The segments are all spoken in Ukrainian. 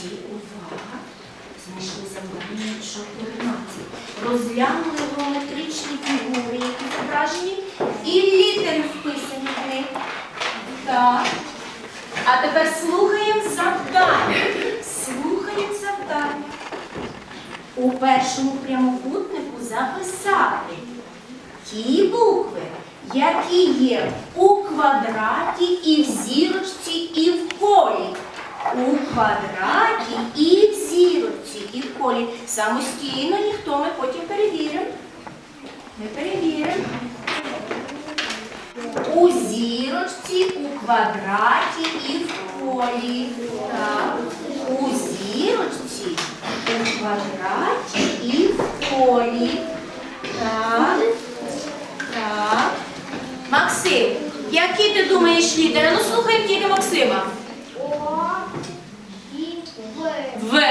Молодці, увага. Знайшли завдання 14. Розглянули геометричні фігури, які зображені, і літери вписані в них. Так. А тепер слухаємо завдання. Слухаємо завдання. У першому прямокутнику записати ті букви, які є у квадраті і в зірочці, і в колі. У квадраті і в зірочці, і в колі. Самостійно ніхто ми потім перевіримо. Ми перевіримо. У зірочці, у квадраті і в колі. Так. У зірочці, у квадраті і в колі. Так. Так. Максим, які ти думаєш літери? Ну слухай тільки Максима. В.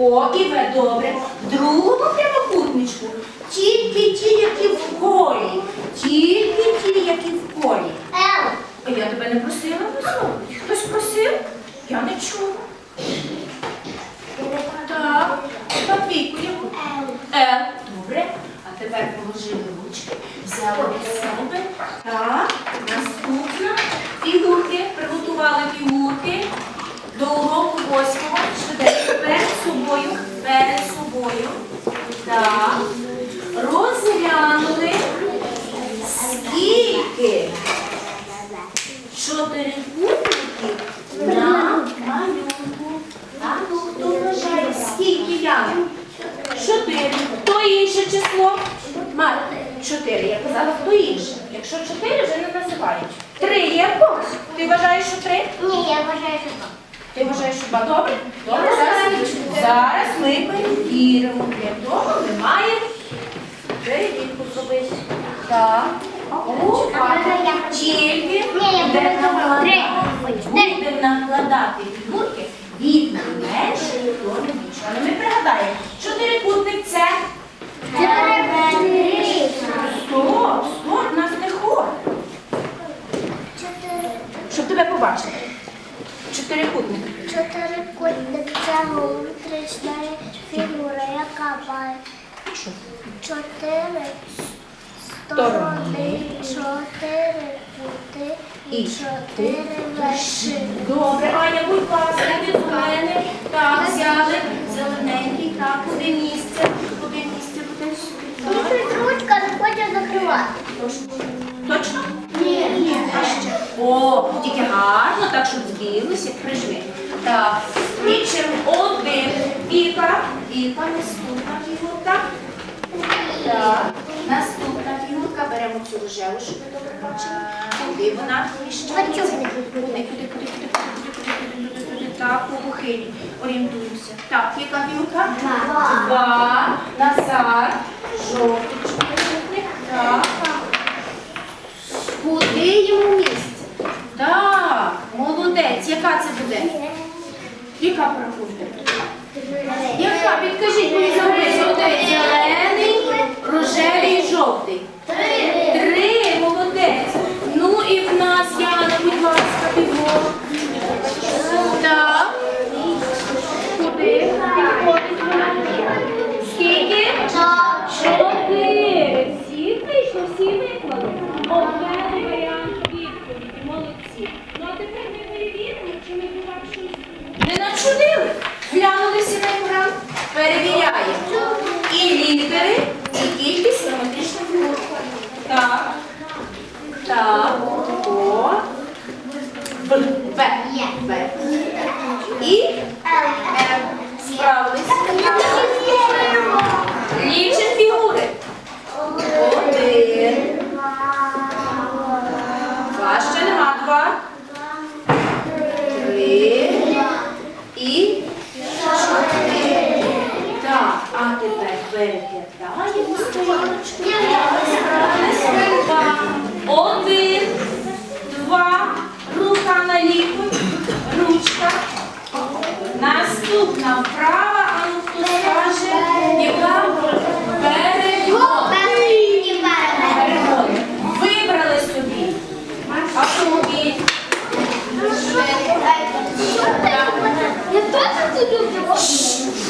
О і В. Добре. В другому прямокутничку. Тільки ті, які в колі. Тільки ті, які в колі. А я тебе не просила висловити. Хтось просив? Я не чула. Так. Матвійку, яку? Л. Добре. А тепер положили ручки, взяли до себе. Чотири. Хто інше число? Мар, 4. Я казала, хто інше. Якщо чотири, вже не називають. Три. є? Ти вважаєш, що 3? Ні, я вважаю, що два. Ти вважаєш, що два Добре? Добре, зараз, зараз ми перевіримо. Для того немає. Перевірку зробити. Так. Тільки буде накладати фігурки від найменшої до найбільшої. Але ми пригадаємо чотирикутник це стоп, стоп, нас не хор. Щоб тебе побачити. Чотирикутник. Чотирикутник це геометрична фігура, яка має Що? чотири Сторони. чотири кути і І чотири вершини. Добре, Аня, будь ласка, до мене. Так, взяли зелененький, так, куди місце, куди місце, куди сюди. Ручка не хоче закривати. Точно? Ні, ні. А ще. О, тільки гарно, так, щоб збіглися, прижми. Так, вічим один. Віка, Віка, наступна фігурка. Так, наступна фігурка. Беремо цю рожеву, щоб ви добре бачили. Куди вона поміщається? Бачок. Куди, куди, куди, куди, куди, куди, куди, куди, куди. Так, по похилі. Орієнтуємося. Так, яка фігурка? Два. Два. Назад. Чотирикутник. Так. Куди йому місце? Так, молодець. Яка це буде? Яка порахунка? Яка? Підкажіть мені завжди. Молодець. Зелений, рожевий і жовтий. Три. Три, молодець. Ну і в нас, Яна, будь ласка, бігом. Так. Куди? Підходить вона. Скільки? Чотири. Всі прийшли, всі виклали. Обрали варіант відповіді. Молодці. Ну а тепер ми перевіримо, чи ми побачили. Не начудили. Глянулися на екран. Перевіряємо. І літери, і кількість фігур. Так. Так. О. І. Справились. Лічимо фігури. Один. Два. Ще нема. Два. Три. І чотири. Так, а тепер переглядаємо сторіночку. Два. Один. Два. Рука на лікоть. Ручка. Наступна вправа,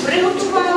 приготувати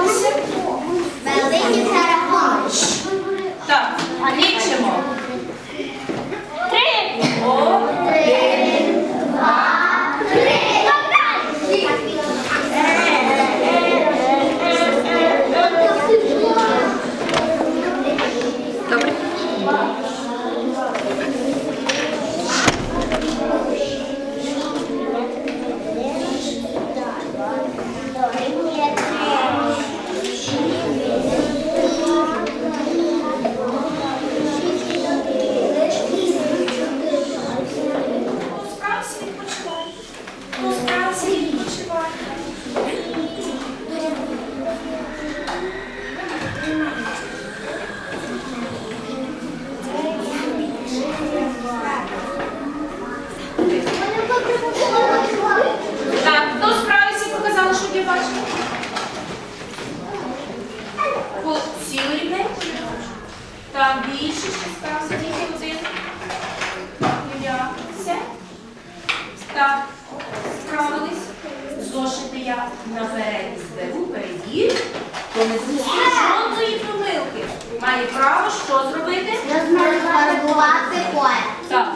щоб я? По цілу рівненько? Там більше щось, там тільки один. Все? Так, справились. Зошити я наперед зберу, перевірю, то не зустрічу жодної помилки. Має право що зробити? Розмалювати пояс. Так,